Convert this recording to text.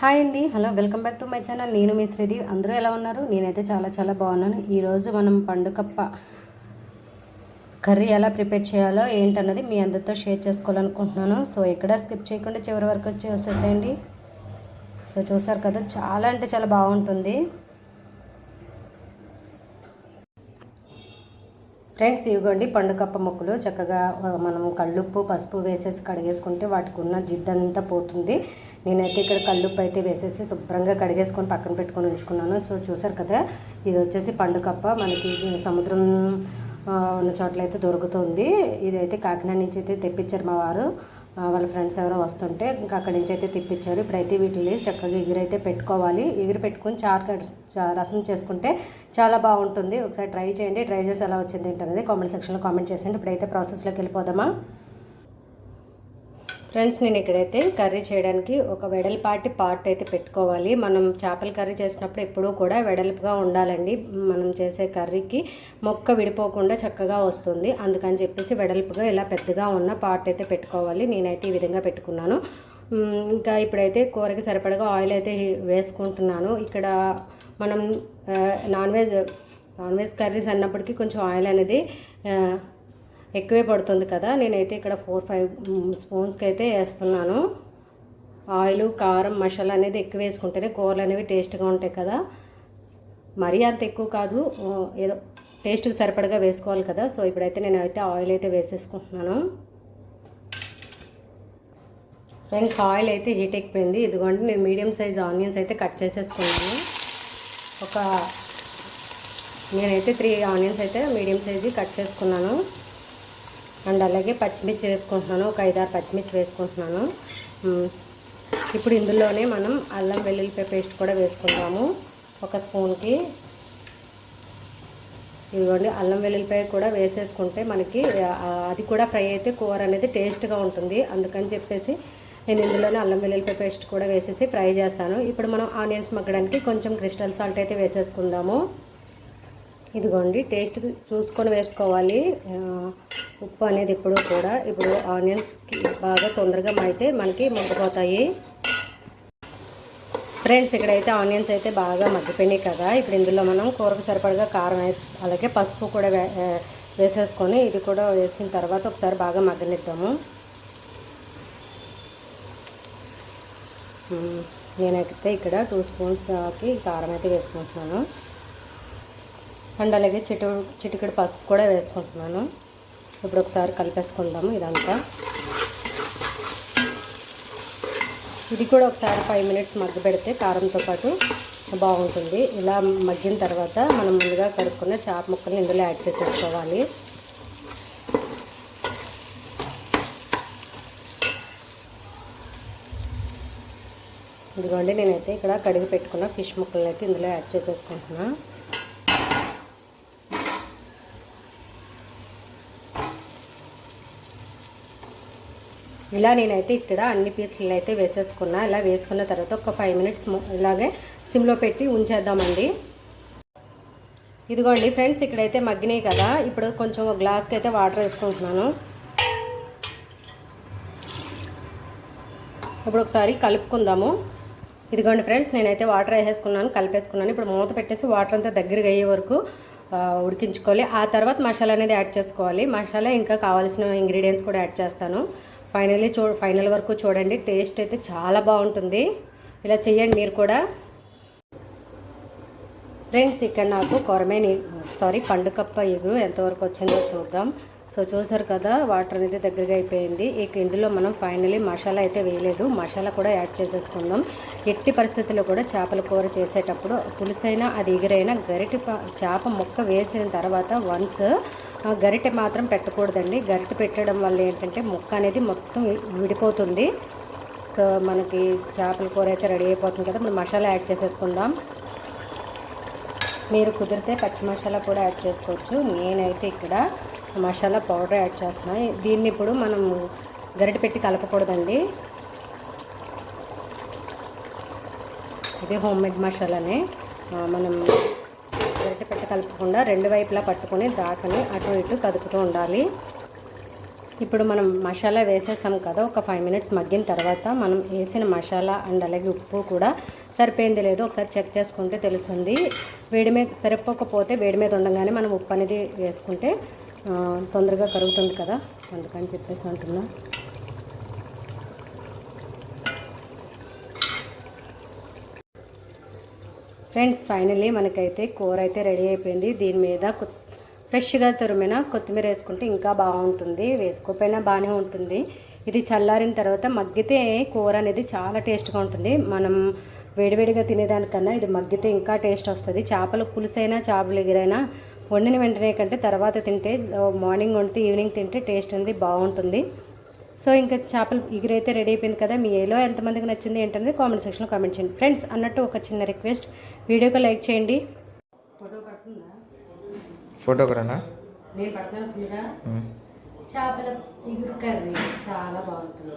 Hi అండి. Hello welcome back to my channel. నేను మీ శ్రీది అందరూ ఎలా ఉన్నారు? నేనైతే చాలా చాలా బాగున్నాను. ఈరోజు మనం పండుకప్ప కర్రీ ఎలా ప్రిపేర్ చేయాలో ఏంటన్నది మీ అందరితో షేర్ చేసుకోవాలనుకుంటున్నాను. సో ఎక్కడ స్కిప్ చేయకుండా చివరి వరకు వచ్చి వచ్చేసేయండి. సో చూసారు కదా చాలా అంటే చాలా బాగుంటుంది. ఫ్రెండ్స్ ఇవ్వండి పండుకప్ప ముక్కలు. చక్కగా మనం కళ్ళుప్పు పసుపు వేసేసి కడిగేసుకుంటే వాటికి ఉన్న జిడ్డంతా పోతుంది. నేనైతే ఇక్కడ కళ్ళుప్పు అయితే వేసేసి శుభ్రంగా కడిగేసుకొని పక్కన పెట్టుకొని ఉంచుకున్నాను. సో చూసారు కదా ఇది వచ్చేసి పండుకప్ప. మనకి సముద్రం ఉన్న చోట్ల అయితే దొరుకుతుంది. ఇదైతే కాకినాడ నుంచి అయితే తెప్పించారు మా వారు. వాళ్ళ ఫ్రెండ్స్ ఎవరో వస్తుంటే ఇంకా అక్కడి నుంచి అయితే తెప్పించారు. ఇప్పుడైతే వీటిని చక్కగా ఎగిరైతే పెట్టుకోవాలి. ఎగిరి పెట్టుకొని చారు కట్- చా- రసం చేసుకుంటే చాలా బాగుంటుంది. ఒకసారి ట్రై చేయండి. ట్రై చేసి ఎలా వచ్చింది ఏంటనేది కామెంట్ సెక్షన్లో కామెంట్ చేసేయండి. ఇప్పుడైతే ప్రాసెస్లోకి వెళ్ళిపోదామా? ఫ్రెండ్స్ నేను ఇక్కడైతే కర్రీ చేయడానికి ఒక వెడల్పాటి పార్ట్ అయితే పెట్టుకోవాలి. మనం చేపల కర్రీ చేసినప్పుడు ఎప్పుడూ కూడా వెడల్పుగా ఉండాలండి. మనం చేసే కర్రీకి మొక్క విడిపోకుండా చక్కగా వస్తుంది. అందుకని చెప్పేసి వెడల్పుగా ఇలా పెద్దగా ఉన్న పార్ట్ అయితే పెట్టుకోవాలి. నేనైతే ఈ విధంగా పెట్టుకున్నాను. ఇంకా ఇప్పుడైతే కూరకి సరిపడగా ఆయిల్ అయితే వేసుకుంటున్నాను. ఇక్కడ మనం non veg non veg curries అన్నప్పటికీ కొంచెం ఆయిల్ అనేది ఎక్కువే పడుతుంది కదా నేనైతే ఇక్కడ ఫోర్ ఫైవ్ స్పూన్స్కి అయితే వేస్తున్నాను. ఆయిల్ కారం మసాలా అనేది ఎక్కువ వేసుకుంటేనే కూరలు అనేవి టేస్ట్గా ఉంటాయి కదా. మరీ అంత ఎక్కువ కాదు ఏదో టేస్ట్కి సరిపడగా వేసుకోవాలి కదా. సో ఇప్పుడైతే నేను అయితే ఆయిల్ అయితే వేసేసుకుంటున్నాను. ఫ్రెండ్స్ ఆయిల్ అయితే హీట్ ఎక్కిపోయింది. ఇదిగోండి నేను మీడియం సైజ్ ఆనియన్స్ అయితే కట్ చేసేసుకున్నాను. ఒక నేనైతే త్రీ ఆనియన్స్ అయితే మీడియం సైజు కట్ చేసుకున్నాను. అండ్ అలాగే పచ్చిమిర్చి వేసుకుంటున్నాను. ఒక ఐదారు పచ్చిమిర్చి వేసుకుంటున్నాను. ఇప్పుడు ఇందులోనే మనం అల్లం వెల్లుల్లిపాయ పేస్ట్ కూడా వేసుకుందాము. ఒక స్పూన్కి. ఇదిగోండి అల్లం వెల్లుల్లిపాయ కూడా వేసేసుకుంటే మనకి అది కూడా ఫ్రై అయితే కూర అనేది టేస్ట్గా ఉంటుంది. అందుకని చెప్పేసి నేను ఇందులోనే అల్లం వెల్లుల్లిపాయ పేస్ట్ కూడా వేసేసి ఫ్రై చేస్తాను. ఇప్పుడు మనం ఆనియన్స్ మగ్గడానికి కొంచెం క్రిస్టల్ సాల్ట్ అయితే వేసేసుకుందాము. ఇదిగోండి టేస్ట్ చూసుకొని వేసుకోవాలి. ఉప్పు అనేది ఇప్పుడు కూడా. ఇప్పుడు ఆనియన్స్కి బాగా తొందరగా అయితే మనకి మగ్గిపోతాయి. ఫ్రెండ్స్ ఇక్కడైతే ఆనియన్స్ అయితే బాగా మగ్గిపోయినాయి కదా. ఇప్పుడు ఇందులో మనం కూరకు సరిపడగా కారం అలాగే పసుపు కూడా వే వేసేసుకొని ఇది కూడా వేసిన తర్వాత ఒకసారి బాగా మగ్గనిద్దాము. నేనైతే ఇక్కడ టూ స్పూన్స్కి కారం అయితే వేసుకుంటున్నాను. అండ్ అలాగే చిటు చిటికెడు పసుపు కూడా వేసుకుంటున్నాను. ఇప్పుడు ఒకసారి కలిపేసుకుందాము ఇదంతా. ఇది కూడా ఒకసారి ఫైవ్ మినిట్స్ మగ్గ పెడితే కారంతో పాటు బాగుంటుంది. ఇలా మగ్గిన తర్వాత మనం ముందుగా కడుక్కున్న చేప ముక్కలు ఇందులో యాడ్ చేసేసుకోవాలి. ఇదిగోండి నేనైతే ఇక్కడ కడిగి పెట్టుకున్న ఫిష్ ముక్కలను అయితే ఇందులో యాడ్ చేసేసుకుంటున్నాను ఇలా నేనైతే ఇక్కడ అన్ని పీసులను అయితే వేసేసుకున్నా. ఇలా వేసుకున్న తర్వాత ఒక ఫైవ్ మినిట్స్ ఇలాగే సిమ్లో పెట్టి ఉంచేద్దామండి. ఇదిగోండి ఫ్రెండ్స్ ఇక్కడైతే మగ్గినాయి కదా. ఇప్పుడు కొంచెం ఒక గ్లాస్కి అయితే వాటర్ వేసుకుంటున్నాను. ఇప్పుడు ఒకసారి కలుపుకుందాము. ఇదిగోండి ఫ్రెండ్స్ నేనైతే వాటర్ వేసేసుకున్నాను కలిపేసుకున్నాను. ఇప్పుడు మూత పెట్టేసి వాటర్ అంతా దగ్గరగా అయ్యే వరకు ఉడికించుకోవాలి. ఆ తర్వాత మసాలా అనేది యాడ్ చేసుకోవాలి. మసాలా ఇంకా కావాల్సిన ఇంగ్రీడియంట్స్ కూడా యాడ్ చేస్తాను. ఫైనల్లీ చూ ఫైనల్ వరకు చూడండి. టేస్ట్ అయితే చాలా బాగుంటుంది. ఇలా చేయండి మీరు కూడా. ఫ్రెండ్స్ ఇక్కడ నాకు కొరమేని సారీ పండుకప్ప ఎగురు ఎంతవరకు వచ్చిందో చూద్దాం. సో చూసారు కదా వాటర్ అనేది దగ్గరగా అయిపోయింది. ఇక ఇందులో మనం ఫైనలీ మసాలా అయితే వేయలేదు. మసాలా కూడా యాడ్ చేసేసుకుందాం. ఎట్టి పరిస్థితుల్లో కూడా చేపల కూర చేసేటప్పుడు పులుసైనా అది ఎగిరైనా గరిటె ప- చేప ముక్క వేసిన తర్వాత వన్స్ గరిటె మాత్రం పెట్టకూడదండి. గరిటె పెట్టడం వల్ల ఏంటంటే ముక్క అనేది మొత్తం విడిపోతుంది. సో మనకి చేపల కూర అయితే రెడీ అయిపోతుంది కదా మనం మసాలా యాడ్ చేసేసుకుందాం. మీరు కుదిరితే పచ్చి మసాలా కూడా యాడ్ చేసుకోవచ్చు. నేనైతే ఇక్కడ మసాలా పౌడర్ యాడ్ చేస్తున్నాను దీన్ని ఇప్పుడు మనం గరిటె పెట్టి కలపకూడదండి. ఇది హోమ్ మేడ్ మసాలానే. మనం గరిటె పెట్టి కలపకుండా రెండు వైపులా పట్టుకొని దాకని అటు ఇటు కదుపుతూ ఉండాలి. ఇప్పుడు మనం మసాలా వేసేసాం కదా ఒక ఫైవ్ మినిట్స్ మగ్గిన తర్వాత మనం వేసిన మసాలా అండ్ అలాగే ఉప్పు కూడా సరిపోయింది లేదు ఒకసారి చెక్ చేసుకుంటే తెలుస్తుంది. వేడి మీద సరిపోకపోతే వేడి మీద ఉండగానే మనం ఉప్పు అనేది వేసుకుంటే తొందరగా కరుగుతుంది కదా? అందుకని చెప్పేసి అంటున్నా. ఫ్రెండ్స్ ఫైనల్లీ మనకైతే కూర అయితే రెడీ అయిపోయింది. దీని మీద ఫ్రెష్గా తురిమిన కొత్తిమీర వేసుకుంటే ఇంకా బాగుంటుంది. వేసుకోకపోయినా బాగానే ఉంటుంది. ఇది చల్లారిన తర్వాత మగ్గితే కూర అనేది చాలా టేస్ట్గా ఉంటుంది. మనం వేడివేడిగా తినేదానికన్నా ఇది మగ్గితే ఇంకా టేస్ట్ వస్తుంది. చేపల పులుసైనా చేపలు ఎగిరైనా వండిన వెంటనే కంటే తర్వాత తింటే మార్నింగ్ వండితే ఈవినింగ్ తింటే టేస్ట్ అనేది బాగుంటుంది. సో ఇంకా చేపలు ఎగురైతే రెడీ అయిపోయింది కదా మీ ఏలో ఎంతమందికి నచ్చింది ఏంటనేది కామెంట్ సెక్షన్లో కామెంట్ చేయండి. ఫ్రెండ్స్ అన్నట్టు ఒక చిన్న రిక్వెస్ట్ వీడియోకి లైక్ చేయండి. ఫోటో పడుతుందా? ఫోటో కూడానా నేను పడుతున్నాను ఫుల్గా. చేపల ఇగురు కర్రీ చాలా బాగుంటుంది.